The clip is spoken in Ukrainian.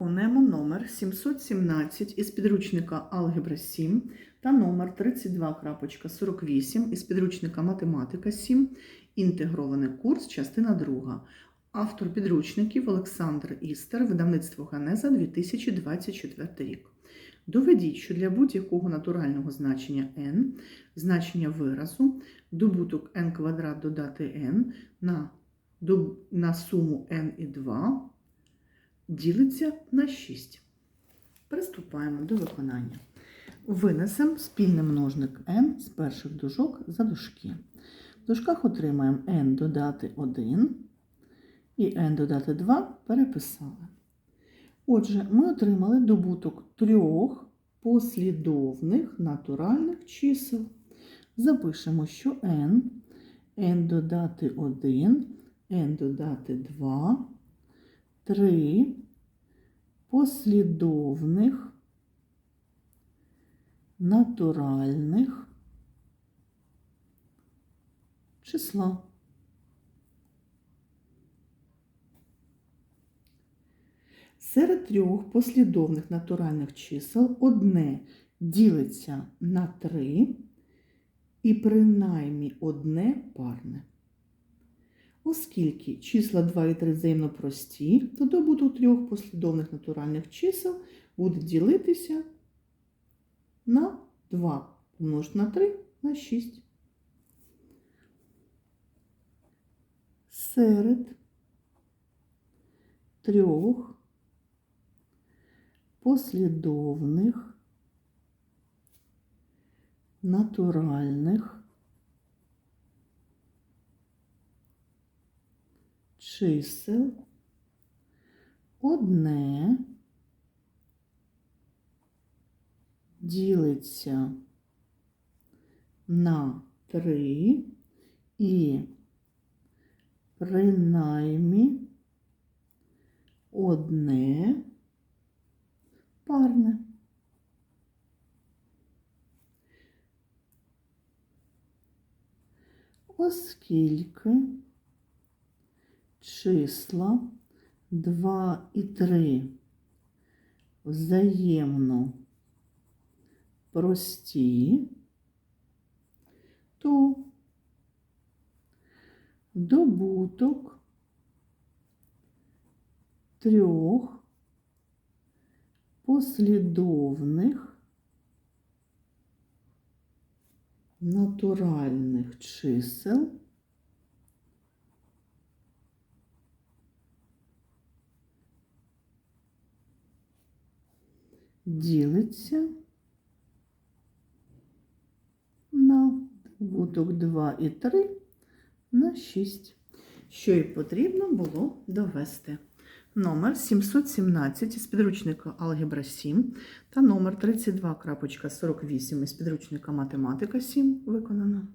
Онемо номер 717 із підручника Алгебра 7 та номер 32.48 із підручника Математика 7. Інтегрований курс, частина 2. Автор підручників Олександр Істер, видавництво Ганеза 2024 рік. Доведіть, що для будь-якого натурального значення n, значення виразу, добуток n квадрат додати n на, на суму n і 2 ділиться на 6. Приступаємо до виконання. Винесемо спільний множник n з перших дужок за дужки. В дужках отримаємо n додати 1 і n додати 2 переписали. Отже, ми отримали добуток трьох послідовних натуральних чисел. Запишемо, що n, n додати 1, n додати 2, три послідовних натуральних числа. Серед трьох послідовних натуральних чисел одне ділиться на три і принаймні одне парне. Оскільки числа 2 і 3 взаємно прості, то добуток трьох послідовних натуральних чисел буде ділитися на 2 помножити на 3 на 6. Серед трьох послідовних натуральних чисел одне ділиться на три і принаймні одне парне. Оскільки числа 2 і 3 взаємно прості, то добуток трьох послідовних натуральних чисел ділиться на добуток 2 і 3 на 6, що і потрібно було довести. Номер 717 із підручника Алгебра 7 та номер 32.48 із підручника Математика 7 виконано.